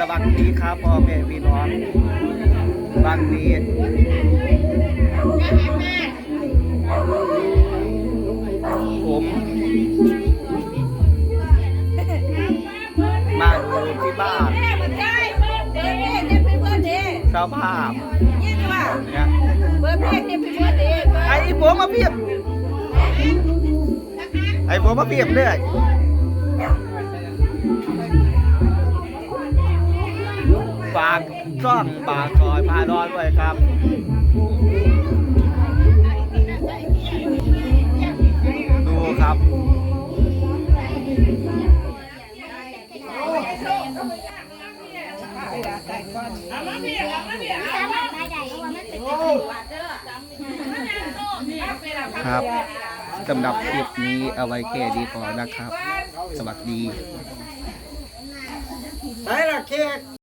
สวัสดีครับพ่อแม่พี่น้องบางทีผมมาดูที่บ้านเจ้าภาพเนี่ยไอ้ผมมาเพียบไอ้ผมมาเพียบเลย ฝากช่องปากซอยพาดอนไว้ครับดูครับครับสำหรับคลิปนี้เอาไว้แค่ดีก่อนนะครับ สวัสดีไหนล่ะเค้ก